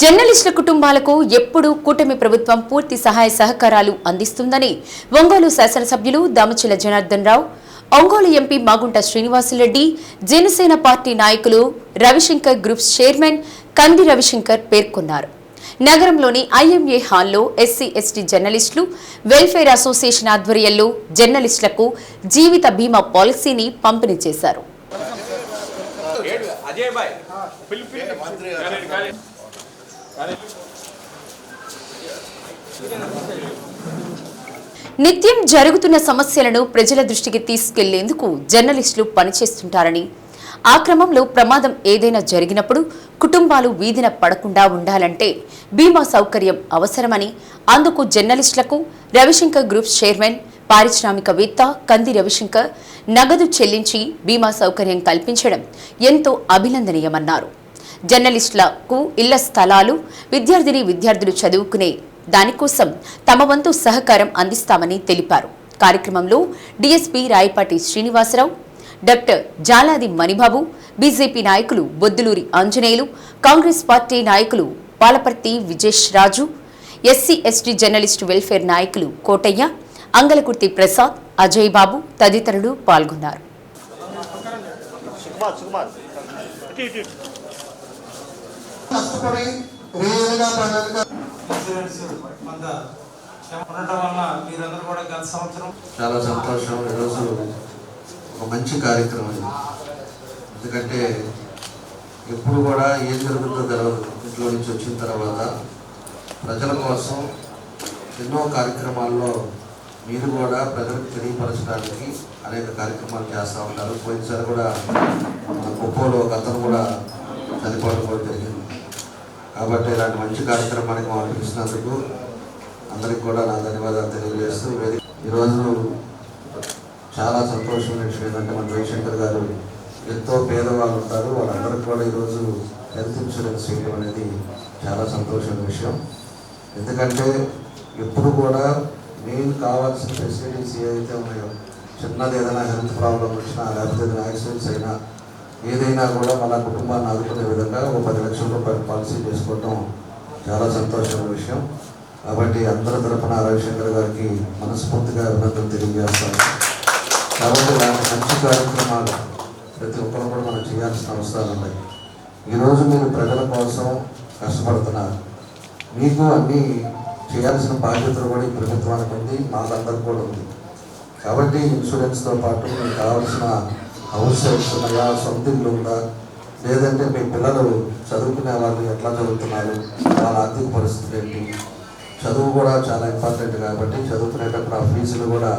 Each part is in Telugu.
జర్నలిస్టుల కుటుంబాలకు ఎప్పుడూ కూటమి ప్రభుత్వం పూర్తి సహాయ సహకారాలు అందిస్తుందని ఒంగోలు శాసనసభ్యులు దామచిల జనార్దన్ రావు ఒంగోలు ఎంపీ మాగుంట శ్రీనివాసులరెడ్డి జనసేన పార్టీ నాయకులు రవిశంకర్ గ్రూప్స్ చైర్మన్ కంది రవిశంకర్ పేర్కొన్నారు. నగరంలోని ఐఎంఏ హాల్లో ఎస్సీ ఎస్టీ జర్నలిస్టులు వెల్ఫేర్ అసోసియేషన్ ఆధ్వర్యంలో జర్నలిస్టులకు జీవిత బీమా పాలసీని పంపిణీ చేశారు. నిత్యం జరుగుతున్న సమస్యలను ప్రజల దృష్టికి తీసుకెళ్ళేందుకు జర్నలిస్టులు పనిచేస్తుంటారని ఆ క్రమంలో ప్రమాదం ఏదైనా జరిగినప్పుడు కుటుంబాలు వీధిన పడకుండా ఉండాలంటే బీమా సౌకర్యం అవసరమని అందుకు జర్నలిస్టులకు రవిశంకర్ గ్రూప్ చైర్మన్ పారిశ్రామికవేత్త కంది రవిశంకర్ నగదు చెల్లించి బీమా సౌకర్యం కల్పించడం ఎంతో అభినందనీయమన్నారు. జర్నలిస్టులకు ఇళ్ళ స్థలాలు విద్యార్థిని విద్యార్థులు చదువుకునే దానికోసం తమ వంతు సహకారం అందిస్తామని తెలిపారు. కార్యక్రమంలో DSP Rayapati Srinivasa Rao doctor Jaladi Manibabu BJP నాయకులు బొద్దులూరి ఆంజనేయులు కాంగ్రెస్ పార్టీ నాయకులు Palaparthi Vijesh Raju SC ST journalist welfare నాయకులు కోటయ్య అంగలకుర్తి ప్రసాద్ అజయ్ బాబు తదితరులు పాల్గొన్నారు. కష్టపడి రియల్గా ప్రజలుగా ఇన్సూరెన్స్ కొంత ఉండటం వల్ల మీరందరూ కూడా గత సంవత్సరం చాలా సంతోషం. ఈరోజు ఒక మంచి కార్యక్రమం ఇది. ఎందుకంటే ఎప్పుడు కూడా ఏం జరుగుతుందో తెలియదు ఇంట్లో నుంచి వచ్చిన తర్వాత ప్రజల కోసం ఎన్నో కార్యక్రమాల్లో మీరు కూడా ప్రజలకు తెలియపరచడానికి అనేక కార్యక్రమాలు చేస్తూ ఉంటారు. పోయినసారి కూడా కుప్పలో ఒక అతను కూడా చనిపోవడం కూడా జరిగింది. కాబట్టి ఇలాంటి మంచి కార్యక్రమానికి మమ్మల్ని పిలిచినందుకు అందరికి కూడా నా ధన్యవాదాలు తెలియజేస్తూ ఈరోజు చాలా సంతోషమైన విషయం ఏంటంటే మన రవిశంకర్ గారు ఎంతో పేదవాళ్ళు ఉంటారు. వాళ్ళందరికీ కూడా ఈరోజు హెల్త్ ఇన్సూరెన్స్ చేయడం అనేది చాలా సంతోషమైన విషయం. ఎందుకంటే ఎప్పుడు కూడా మెయిన్ కావాల్సిన ఫెసిలిటీస్ ఏదైతే ఉన్నాయో చిన్నది ఏదైనా హెల్త్ ప్రాబ్లం వచ్చినా లేకపోతే ఏదైనా యాక్సిడెంట్స్ అయినా ఏదైనా కూడా మన కుటుంబాన్ని ఆదుకునే విధంగా ఒక పది లక్షల రూపాయలు పాలసీ చేసుకోవటం చాలా సంతోషమైన విషయం. కాబట్టి అందరి తరపున రవిశంకర్ గారికి మనస్ఫూర్తిగా అభినందనలు తెలియజేస్తాను. కాబట్టి ఇలాంటి మంచి కార్యక్రమాలు ప్రతి ఒక్కరు కూడా మనం చేయాల్సిన అవసరాలు ఉన్నాయి. ఈరోజు మీరు ప్రజల కోసం కష్టపడుతున్నారు. మీకు అన్నీ చేయాల్సిన బాధ్యతలు కూడా ఈ ప్రభుత్వానికి ఉంది మాకందరికి కూడా ఉంది. కాబట్టి ఇన్సూరెన్స్తో పాటు మీకు కావాల్సిన హౌస్ సైట్స్ ఉన్నాయా ఉందా? లేదంటే మీ పిల్లలు చదువుకునే వాళ్ళు ఎట్లా చదువుతున్నారు? వాళ్ళ ఆర్థిక పరిస్థితులు ఏంటి? చదువు కూడా చాలా ఇంపార్టెంట్ కాబట్టి చదువుకునేటప్పుడు ఆ ఫీజులు కూడా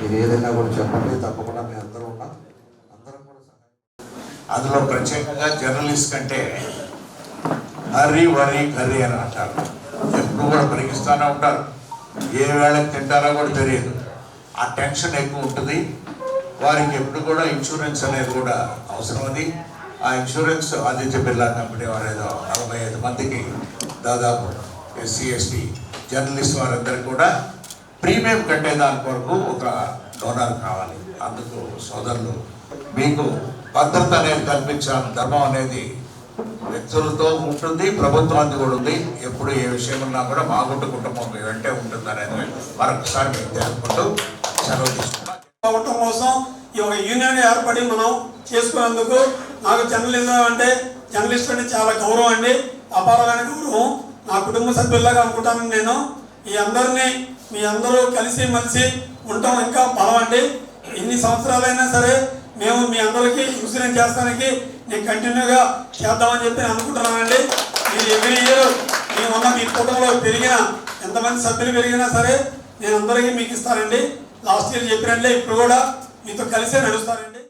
మీరు ఏదైనా కూడా చెప్పండి. తప్పకుండా మేము అందరం ఉన్నాం అందరం కూడా అందులో ప్రత్యేకంగా జర్నలిస్ట్ కంటే హర్రీ వరి కర్రీ అని అంటారు. ఎప్పుడు కూడా పరిగిస్తూనే ఉంటారు. ఏ వేళకి తింటారో కూడా తెలియదు. ఆ టెన్షన్ ఎక్కువ ఉంటుంది. వారికి ఎప్పుడు కూడా ఇన్సూరెన్స్ అనేది కూడా అవసరం అది. ఆ ఇన్సూరెన్స్ ఆదిత్య బిర్లా కంపెనీ వారు ఏదో నలభై ఐదు మందికి దాదాపు ఎస్సీ ఎస్టీ జర్నలిస్ట్ వారందరికీ కూడా ప్రీమియం కట్టే దాని కొరకు ఒక డోనర్ కావాలి. అందుకు సోదరులు మీకు భద్రత అనేది కల్పించాలని ధర్మం అనేది వ్యక్తులతో ఉంటుంది ప్రభుత్వానికి కూడా ఉంది. ఎప్పుడు ఏ విషయం ఉన్నా కూడా మా కుటుంబం మీ వెంటే ఉంటుంది అనేది మరొకసారి మీకు తెలుపుకుంటూ సెలవు తీసుకుంటాం అవటం కోసం ఈ ఒక యూనియన్ ఏర్పడి మనం చేసుకునేందుకు నాకు జర్నలిజం అంటే జర్నలిస్ట్ అంటే చాలా గౌరవం అండి. అపారమైన గౌరవం. నా కుటుంబ సభ్యుల్లాగా అనుకుంటాను నేను. ఈ అందరినీ మీ అందరూ కలిసి మలిసి ఉండటం ఇంకా బలమండి ఎన్ని సంవత్సరాలైనా సరే మేము మీ అందరికీ ఇన్సూరెన్స్ చేస్తానికి నేను కంటిన్యూగా చేద్దామని చెప్పి నేను అనుకుంటున్నానండి మీరు ఎవ్రీ ఇయర్ మేమున్న మీ కుటుంబంలో పెరిగిన ఎంతమంది సభ్యులు పెరిగినా సరే నేను అందరికీ మీకు ఇస్తానండి. లాస్ట్ ఇయర్ చెప్పినట్లే ఇప్పుడు కూడా మీతో కలిసే నడుస్తారండి.